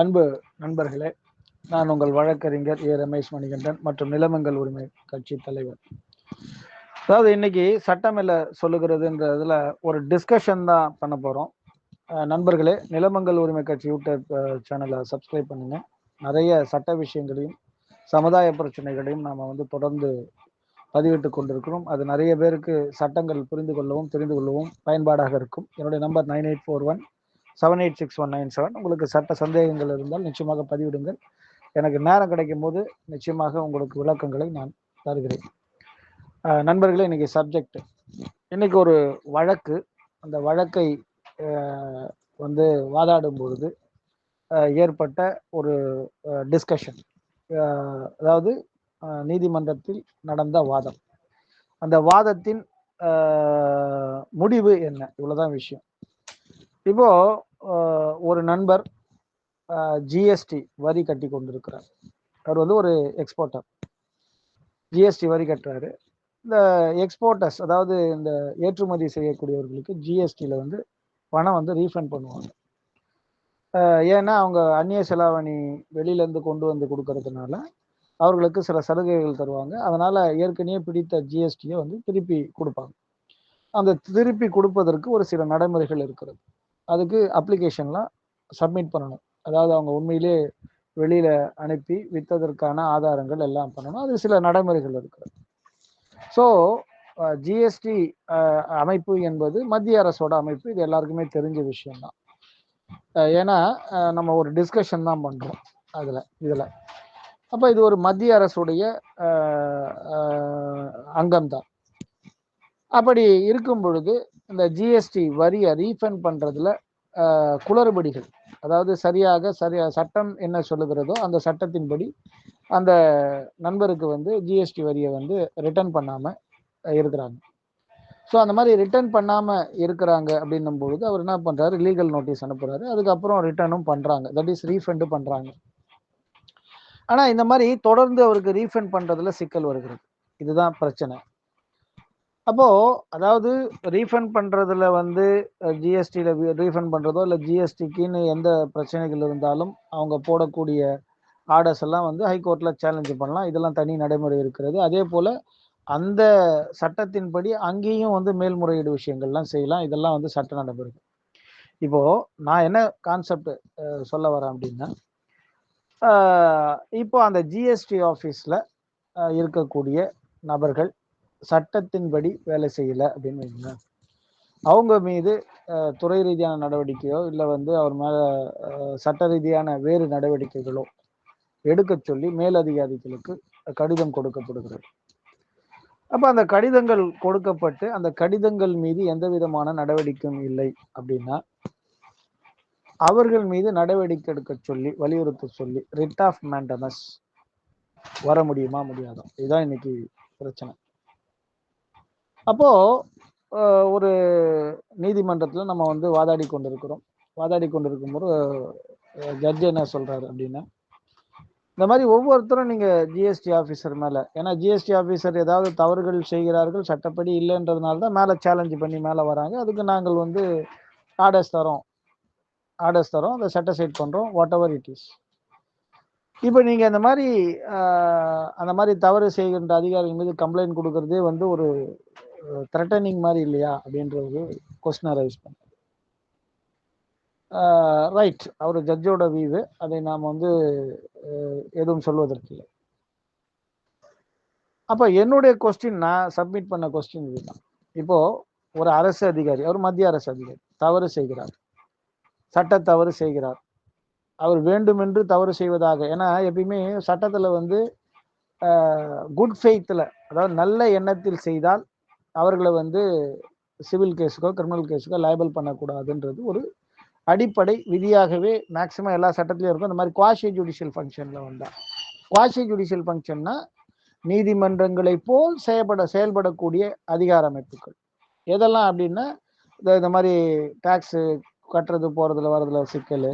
அன்பு நண்பர்களே நான் உங்கள் வழக்கறிஞர் ஏ. ரமேஷ் மணிகண்டன் மற்றும் நிலமங்கள் உரிமை கட்சி தலைவர். அதாவது இன்னைக்கு சட்டம் இல்லை சொல்லுகிறதுன்றதுல ஒரு டிஸ்கஷன் தான் பண்ண போறோம். நண்பர்களே நிலமங்கள் உரிமை கட்சி யூடியூப் சேனலை சப்ஸ்கிரைப் பண்ணுங்க. நிறைய சட்ட விஷயங்களையும் சமுதாய பிரச்சனைகளையும் நாம் வந்து தொடர்ந்து பதிவிட்டு கொண்டிருக்கிறோம். அது நிறைய பேருக்கு சட்டங்கள் புரிந்து கொள்ளவும் தெரிந்து கொள்ளவும் பயன்பாடாக இருக்கும். என்னுடைய number nine eight four one seven eight six one nine seven உங்களுக்கு சட்ட சந்தேகங்கள் இருந்தால் நிச்சயமாக பதிவிடுங்கள். எனக்கு நேரம் கிடைக்கும் போது நிச்சயமாக உங்களுக்கு விளக்கங்களை நான் தருகிறேன். நண்பர்களே இன்னைக்கு சப்ஜெக்ட் இன்னைக்கு ஒரு வழக்கு. அந்த வழக்கை வந்து வாதாடும் பொழுது ஏற்பட்ட ஒரு டிஸ்கஷன் அதாவது நீதிமன்றத்தில் நடந்த வாதம். அந்த வாதத்தின் முடிவு என்ன? இவ்வளோதான் விஷயம். இப்போ ஒரு நண்பர் ஜிஎஸ்டி வரி கட்டி கொண்டிருக்கிறார். அவர் வந்து ஒரு எக்ஸ்போர்ட்டர் ஜிஎஸ்டி வரி கட்டுறாரு. இந்த எக்ஸ்போர்ட்டர்ஸ் அதாவது இந்த ஏற்றுமதி செய்யக்கூடியவர்களுக்கு ஜிஎஸ்டியில் வந்து பணம் வந்து ரீஃபண்ட் பண்ணுவாங்க. ஏன்னா அவங்க அந்நிய செலாவணி வெளியிலேருந்து கொண்டு வந்து கொடுக்கறதுனால அவர்களுக்கு சில சலுகைகள் தருவாங்க. அதனால் ஏற்கனவே பிடித்த ஜிஎஸ்டியை வந்து திருப்பி கொடுப்பாங்க. அந்த திருப்பி கொடுப்பதற்கு ஒரு சில நடைமுறைகள் இருக்கிறது. அதுக்கு அப்ளிகேஷன்லாம் சப்மிட் பண்ணணும். அதாவது அவங்க உண்மையிலே வெளியில அனுப்பி விற்றதற்கான ஆதாரங்கள் எல்லாம் பண்ணணும். அது சில நடைமுறைகள் இருக்கிறது ஸோ ஜிஎஸ்டி அமைப்பு என்பது மத்திய அரசோட அமைப்பு. இது எல்லாருக்குமே தெரிஞ்ச விஷயம்தான். ஏன்னா நம்ம ஒரு டிஸ்கஷன் தான் பண்ணுறோம் அதில் இதில். அப்போ இது ஒரு மத்திய அரசுடைய அங்கம் தான் அப்படி இருக்கும் பொழுது இந்த ஜிஎஸ்டி வரியை ரீஃபண்ட் பண்ணுறதுல குளறுபடிகள். அதாவது சரியாக சரியா சட்டம் என்ன சொல்லுகிறதோ அந்த சட்டத்தின்படி அந்த நண்பருக்கு வந்து ஜிஎஸ்டி வரியை வந்து ரிட்டர்ன் பண்ணாமல் இருக்கிறாங்க. ஸோ அந்த மாதிரி ரிட்டர்ன் பண்ணாமல் இருக்கிறாங்க அப்படின்னும் பொழுது அவர் என்ன பண்ணுறாரு லீகல் நோட்டீஸ் அனுப்புகிறாரு அதுக்கப்புறம் ரிட்டர்னும் பண்ணுறாங்க தட் இஸ் ரீஃபண்டு பண்ணுறாங்க ஆனால் இந்த மாதிரி தொடர்ந்து அவருக்கு ரீஃபண்ட் பண்ணுறதுல சிக்கல் வருகிறது. இதுதான் பிரச்சனை. அப்போ அதாவது ரீஃபண்ட் பண்றதுல வந்து ஜிஎஸ்டியில ரீஃபண்ட் பண்றதோ இல்லை ஜிஎஸ்டிக்குன்னு எந்த பிரச்சனைகள் இருந்தாலும் அவங்க போடக்கூடிய ஆர்டர்ஸ் எல்லாம் வந்து ஹைகோர்ட்ல சேலஞ்சு பண்ணலாம். இதெல்லாம் தனி நடைமுறை இருக்கிறது. அதே போல அந்த சட்டத்தின்படி அங்கேயும் வந்து மேல்முறையீடு விஷயங்கள்லாம் செய்யலாம். இதெல்லாம் வந்து சட்ட நடைமுறை இப்போ நான் என்ன கான்செப்ட் சொல்ல வரேன் அப்படின்னா இப்போ அந்த ஜிஎஸ்டி ஆஃபீஸில் இருக்கக்கூடிய நபர்கள் சட்டத்தின்படி வேலை செய்யல அப்படின்னு வைங்க அவங்க மீது துறை ரீதியான நடவடிக்கையோ இல்லை வந்து அவர் மேல சட்ட ரீதியான வேறு நடவடிக்கைகளோ எடுக்க சொல்லி மேலதிகாரிகளுக்கு கடிதம் கொடுக்கப்படுகிறது. அப்ப அந்த கடிதங்கள் கொடுக்கப்பட்டு அந்த கடிதங்கள் மீது எந்த விதமான நடவடிக்கையும் இல்லை அப்படின்னா அவர்கள் மீது நடவடிக்கை எடுக்க சொல்லி வலியுறுத்த சொல்லி ரிட் ஆஃப் மேண்டனஸ் வர முடியுமா முடியாதா? இதுதான் இன்னைக்கு பிரச்சனை. அப்போ ஒரு நீதிமன்றத்தில் நம்ம வந்து வாதாடி கொண்டிருக்கிறோம். வாதாடி கொண்டிருக்கும் போது ஜட்ஜ் என்ன சொல்றாரு அப்படின்னா இந்த மாதிரி ஒவ்வொருத்தரும் நீங்க ஜிஎஸ்டி ஆஃபீஸர் மேல ஏன்னா ஜிஎஸ்டி ஆஃபீஸர் ஏதாவது தவறுகள் செய்கிறார்கள் சட்டப்படி இல்லைன்றதுனால தான் மேலே சேலஞ்ச் பண்ணி மேலே வராங்க. அதுக்கு நாங்கள் வந்து ஆர்டர்ஸ் தரோம் ஆர்டர்ஸ் தரோம் அதை சட்டிஸ்ஃபைட் பண்றோம் வாட் எவர் இட் இஸ் இப்போ நீங்க அந்த மாதிரி அந்த மாதிரி தவறு செய்கின்ற அதிகாரிகள் மீது கம்ப்ளைண்ட் கொடுக்கறதே வந்து ஒரு த்ரெட்டனிங் மாதிரி இல்லையா அப்படின்ற ஒரு கொஸ்டினை ரைஸ் பண்ண ரைட் அவர் ஜட்ஜோட வியூவு அதை நாம் வந்து எதுவும் சொல்வதற்கு இல்லை. அப்போ என்னுடைய கொஸ்டின் நான் சப்மிட் பண்ண கொஸ்டின் இதுதான். இப்போ ஒரு அரசு அதிகாரி அவர் மத்திய அரசு அதிகாரி தவறு செய்கிறார். சட்ட தவறு செய்கிறார். அவர் வேண்டுமென்று தவறு செய்வதாக. ஏன்னா எப்பயுமே சட்டத்தில் வந்து குட் ஃபெய்த்தில் அதாவது நல்ல எண்ணத்தில் செய்தால் அவர்களை வந்து சிவில் கேஸுக்கோ கிரிமினல் கேஸுக்கோ லைபிள் பண்ணக்கூடாதுன்றது ஒரு அடிப்படை விதியாகவே மேக்சிமம் எல்லா சட்டத்திலையும் இருக்கும். இந்த மாதிரி குவாஷி ஜுடிஷியல் ஃபங்க்ஷனில் வந்தால் குவாஷி ஜுடிஷியல் ஃபங்க்ஷன்னா நீதிமன்றங்களை போல் செயல்பட செயல்படக்கூடிய அதிகார அமைப்புகள். எதெல்லாம் அப்படின்னா இந்த இந்த மாதிரி டேக்ஸு கட்டுறது போகிறதுல வரதுல சிக்கல்.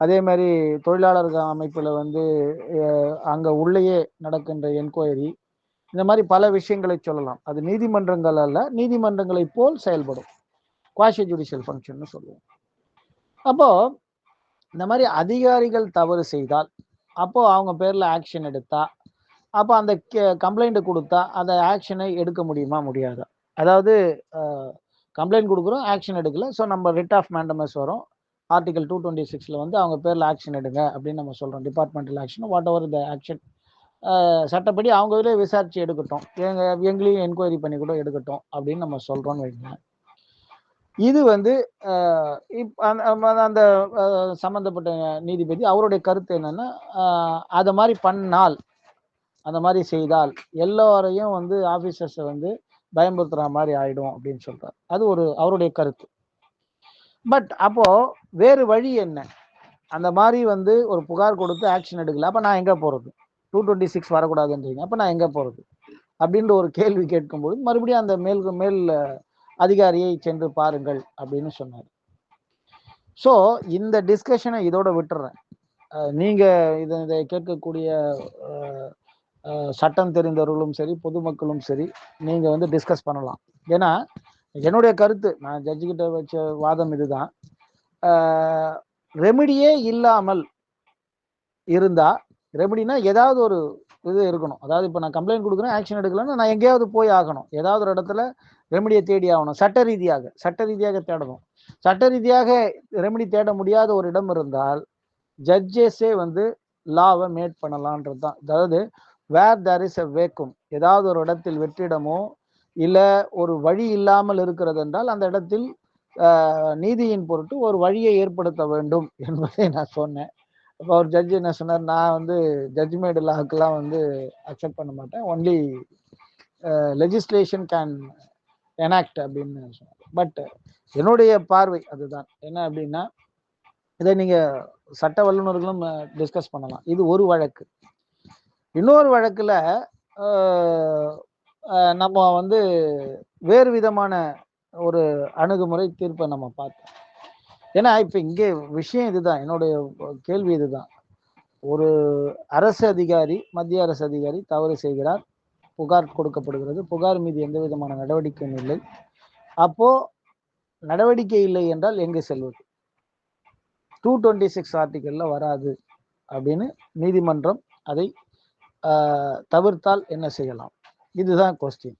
அதே மாதிரி தொழிலாளர்கள் அமைப்பில் வந்து அங்கே உள்ளேயே நடக்கின்ற என்கொயரி இந்த மாதிரி பல விஷயங்களை சொல்லலாம். அது நீதிமன்றங்கள் அல்ல நீதிமன்றங்களை போல் செயல்படும். குவாஷி ஜுடிஷியல் ஃபங்க்ஷன் சொல்லுவோம். அப்போ இந்த மாதிரி அதிகாரிகள் தவறு செய்தால் அப்போ அவங்க பேர்ல ஆக்ஷன் எடுத்தா அப்போ அந்த கம்ப்ளைண்ட் கொடுத்தா அந்த ஆக்ஷனை எடுக்க முடியுமா முடியாதா? அதாவது கம்ப்ளைண்ட் கொடுக்குறோம் ஆக்ஷன் எடுக்கல. ஸோ நம்ம ரிட் ஆஃப் மேண்டமஸ் வரும். ஆர்டிகல் டூ டுவெண்ட்டி சிக்ஸில் வந்து அவங்க பேரில் ஆக்ஷன் எடுங்க அப்படின்னு நம்ம சொல்கிறோம் departmental action whatever the action சட்டப்படி அவங்க இதில் விசாரிச்சு எடுக்கட்டும். எங்க எங்களையும் என்கொயரி பண்ணி கூட எடுக்கட்டும் அப்படின்னு நம்ம சொல்கிறோம்னு வைங்க இது வந்து இப் அந்த அந்த- சம்பந்தப்பட்ட நீதிபதி அவருடைய கருத்து என்னன்னா அதை அது மாதிரி பண்ணால் அந்த மாதிரி செய்தால் எல்லோரையும் வந்து ஆஃபீஸர்ஸை வந்து பயமுறுத்துற மாதிரி ஆயிடும் அப்படின்னு சொல்றாரு. அது ஒரு அவருடைய கருத்து. பட் அப்போ வேறு வழி என்ன? அந்த மாதிரி வந்து ஒரு புகார் கொடுத்து ஆக்ஷன் எடுக்கல. அப்ப நான் எங்க போறது? டூ டுவெண்ட்டி சிக்ஸ் வரக்கூடாதுன்றீங்க. அப்போ நான் எங்கே போகிறது அப்படின்ற ஒரு கேள்வி கேட்கும்போது மறுபடியும் அந்த மேல் மேல் அதிகாரியை சென்று பாருங்கள் அப்படின்னு சொன்னார். ஸோ இந்த டிஸ்கஷனை இதோட விட்டுறேன். நீங்கள் இதை இதை கேட்கக்கூடிய சட்டம் தெரிந்தவர்களும் சரி பொதுமக்களும் சரி நீங்கள் வந்து டிஸ்கஸ் பண்ணலாம். ஏன்னா என்னுடைய கருத்து நான் ஜட்ஜிக்கிட்ட வச்ச வாதம் இதுதான். ரெமிடியே இல்லாமல் இருந்தால் ரெமிடினா ஏதாவது ஒரு இது இருக்கணும். அதாவது இப்போ நான் கம்ப்ளைண்ட் கொடுக்குறேன் ஆக்ஷன் எடுக்கலன்னா நான் எங்கேயாவது போய் ஆகணும். ஏதாவது ஒரு இடத்துல ரெமிடியை தேடி ஆகணும். சட்ட ரீதியாக சட்ட ரீதியாக தேடணும். சட்ட ரீதியாக ரெமிடி தேட முடியாத ஒரு இடம் இருந்தால் ஜட்ஜஸே வந்து லாவை மேட் பண்ணலான்றது தான். அதாவது வேர் தேர் இஸ் எ வேக்கும் ஏதாவது ஒரு இடத்தில் வெற்றிடமோ இல்லை ஒரு வழி இல்லாமல் இருக்கிறது என்றால் அந்த இடத்தில் நீதியின் பொருட்டு ஒரு வழியை ஏற்படுத்த வேண்டும் என்பதை நான் சொன்னேன். இப்போ அவர் ஜட்ஜ் என்ன சொன்னார் நான் வந்து ஜட்ஜ்மேட் லாக்குலாம் வந்து அக்செப்ட் பண்ண மாட்டேன். ஒன்லி லெஜிஸ்லேஷன் கேன் எனாக்ட் அப்படின்னு சொன்னார். பட் என்னுடைய பார்வை அதுதான். என்ன அப்படின்னா இதை நீங்கள் சட்ட வல்லுநர்களும் டிஸ்கஸ் பண்ணலாம். இது ஒரு வழக்கு. இன்னொரு வழக்கில் நம்ம வந்து வேறு விதமான ஒரு அணுகுமுறை தீர்ப்பை நம்ம பார்த்தோம். ஏன்னா இப்ப இங்கே விஷயம் இதுதான். என்னுடைய கேள்வி இதுதான். ஒரு அரசு அதிகாரி மத்திய அரசு அதிகாரி தவறு செய்கிறார். புகார் கொடுக்கப்படுகிறது. புகார் மீது எந்த விதமான நடவடிக்கையும் இல்லை. அப்போ நடவடிக்கை இல்லை என்றால் எங்கு செல்வது? டூ டுவெண்ட்டி சிக்ஸ் ஆர்டிக்கல்ல வராது அப்படின்னு நீதிமன்றம் அதை தவிர்த்தால் என்ன செய்யலாம்? இதுதான் கொஸ்டின்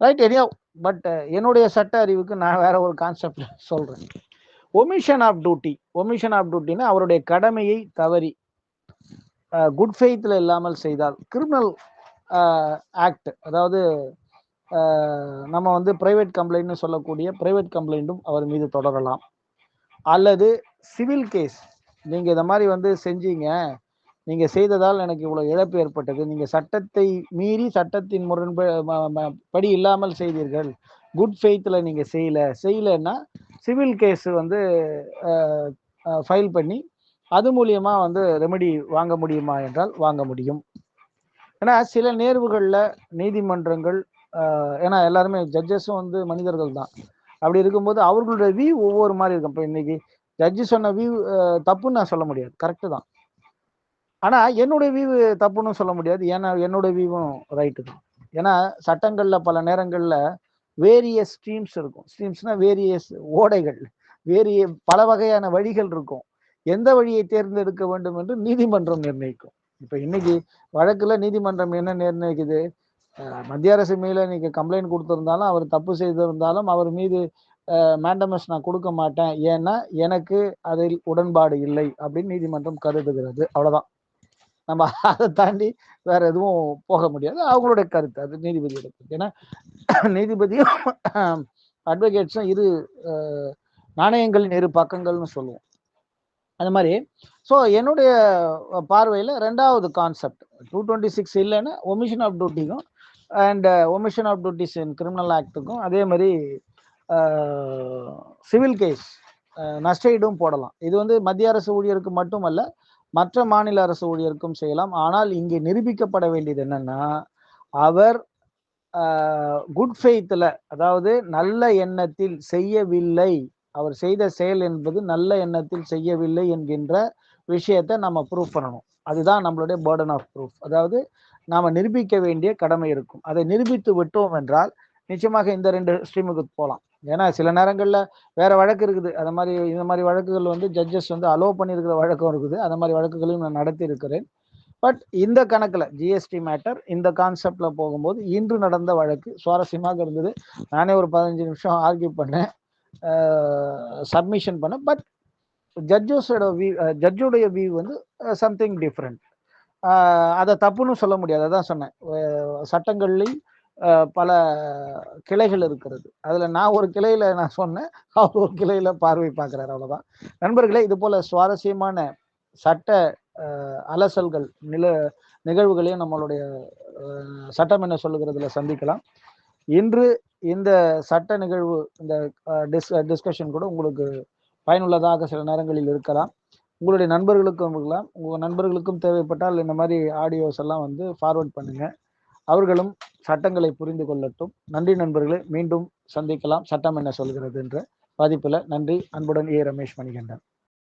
ரைட் எனியா பட் என்னுடைய சட்ட அறிவுக்கு நான் வேற ஒரு கான்செப்ட் சொல்றேன். Omission of duty omission of டியூட்டினா அவருடைய கடமையை தவறி குட் ஃபெய்த்தில் இல்லாமல் செய்தால் கிரிமினல் ஆக்ட் அதாவது நம்ம வந்து பிரைவேட் கம்ப்ளைண்ட்னு சொல்லக்கூடிய பிரைவேட் கம்ப்ளைண்ட்டும் அவர் மீது தொடரலாம். அல்லது சிவில் கேஸ் நீங்கள் இந்த மாதிரி வந்து செஞ்சீங்க நீங்கள் செய்ததால் எனக்கு இவ்வளோ இழப்பு ஏற்பட்டது. நீங்கள் சட்டத்தை மீறி சட்டத்தின் முரண்ப ம- படி இல்லாமல் செய்தீர்கள். குட் ஃபெய்த்தில் நீங்கள் செய்யல. செய்யலைன்னா சிவில் கேஸ் வந்து ஃபைல் பண்ணி அது மூலியமாக வந்து ரெமெடி வாங்க முடியுமா என்றால் வாங்க முடியும். ஏன்னா சில நேர்வுகளில் நீதிமன்றங்கள் ஏன்னா எல்லாருமே ஜட்ஜஸும் வந்து மனிதர்கள் தான். அப்படி இருக்கும்போது அவர்களுடைய வியூ ஒவ்வொரு மாதிரி இருக்கும். இப்போ இன்னைக்கு ஜட்ஜி சொன்ன வியூ தப்புன்னு நான் சொல்ல முடியாது. கரெக்டு தான். ஆனால் என்னுடைய வியூ தப்புன்னு சொல்ல முடியாது. ஏன்னா என்னோட வியூவும் ரைட்டு தான். ஏன்னா சட்டங்களில் பல நேரங்களில் வேரியஸ் ஸ்ட்ரீம்ஸ் இருக்கும். ஸ்ட்ரீம்ஸ்னால் வேரியஸ் ஓடைகள் வேரிய பல வகையான வழிகள் இருக்கும். எந்த வழியை தேர்ந்தெடுக்க வேண்டும் என்று நீதிமன்றம் நிர்ணயிக்கும். இப்போ இன்னைக்கு வழக்கில் நீதிமன்றம் என்ன நிர்ணயிக்குது? மத்திய அரசு மேல நீங்க கம்ப்ளைண்ட் கொடுத்துருந்தாலும் அவர் தப்பு செய்திருந்தாலும் அவர் மீது மேண்டமஸ் நான் கொடுக்க மாட்டேன். ஏன்னா எனக்கு அதில் உடன்பாடு இல்லை அப்படின்னு நீதிமன்றம் கருதுகிறது. அவ்வளோதான் நம்ம அதை தாண்டி வேற எதுவும் போக முடியாது. அவங்களுடைய கருத்து அது நீதிபதியோட கருத்து. ஏன்னா நீதிபதியும் அட்வொகேட்ஸும் இரு நாணயங்களின் இரு பக்கங்கள்னு சொல்லுவோம். அது மாதிரி. ஸோ என்னுடைய பார்வையில் ரெண்டாவது கான்செப்ட் டூ டுவெண்ட்டி சிக்ஸ் இல்லைன்னா omission of டியூட்டிக்கும் and omission of duties in criminal ஆக்டுக்கும் அதே மாதிரி சிவில் கேஸ் நஷ்டஈடும் போடலாம். இது வந்து மத்திய அரசு ஊழியருக்கு மட்டுமல்ல மற்ற மாநில அரசு ஊழியருக்கும் செய்யலாம். ஆனால் இங்கே நிரூபிக்கப்பட வேண்டியது என்னன்னா அவர் குட் ஃபெய்த்தில் அதாவது நல்ல எண்ணத்தில் செய்யவில்லை. அவர் செய்த செயல் என்பது நல்ல எண்ணத்தில் செய்யவில்லை என்கின்ற விஷயத்தை நம்ம ப்ரூஃப் பண்ணணும். அதுதான் நம்மளுடைய பேர்டன் ஆஃப் ப்ரூஃப் அதாவது நாம் நிரூபிக்க வேண்டிய கடமை இருக்கும். அதை நிரூபித்து விட்டோம் என்றால் நிச்சயமாக இந்த ரெண்டு ஸ்ட்ரீமுக்கு போகலாம். ஏன்னா சில நேரங்களில் வேற வழக்கு இருக்குது. அது மாதிரி இந்த மாதிரி வழக்குகள் வந்து ஜட்ஜஸ் வந்து அலோவ் பண்ணியிருக்கிற வழக்கம் இருக்குது. அந்த மாதிரி வழக்குகளையும் நான் நடத்தி இருக்கிறேன் பட் இந்த கணக்கில் ஜிஎஸ்டி மேட்டர் இந்த கான்செப்டில் போகும்போது இன்று நடந்த வழக்கு சுவாரஸ்யமாக இருந்தது. நானே ஒரு பதினஞ்சு நிமிஷம் ஆர்கியூ பண்ணேன். சப்மிஷன் பண்ணேன். பட் ஜட்ஜஸோட வியூ ஜட்ஜுடைய வியூ வந்து சம்திங் டிஃப்ரெண்ட் அதை தப்புன்னு சொல்ல முடியாது. அதான் சொன்னேன். சட்டங்கள்லையும் பல கிளைகள் இருக்கிறது. அதில் நான் ஒரு கிளையில் நான் சொன்னேன். அவர் ஒரு கிளையில் பார்வை பார்க்குறாரு. அவ்வளோதான் நண்பர்களே இது போல் சுவாரஸ்யமான சட்ட அலசல்கள் நில நிகழ்வுகளையும் நம்மளுடைய சட்டம் என்ன சொல்லுகிறதுல சந்திக்கலாம். இன்று இந்த சட்ட நிகழ்வு இந்த டிஸ் டிஸ்கஷன் கூட உங்களுக்கு பயனுள்ளதாக சில நேரங்களில் இருக்கலாம். உங்களுடைய நண்பர்களுக்கும் இருக்கலாம். உங்கள் நண்பர்களுக்கும் தேவைப்பட்டால் இந்த மாதிரி ஆடியோஸ் எல்லாம் வந்து ஃபார்வர்ட் பண்ணுங்கள் அவர்களும் சட்டங்களை புரிந்து கொள்ளட்டும். நன்றி நண்பர்களே மீண்டும் சந்திக்கலாம். சட்டம் என்ன சொல்கிறது என்ற பதிப்பில். நன்றி. அன்புடன் ஏ. ரமேஷ் மணிகண்டன்.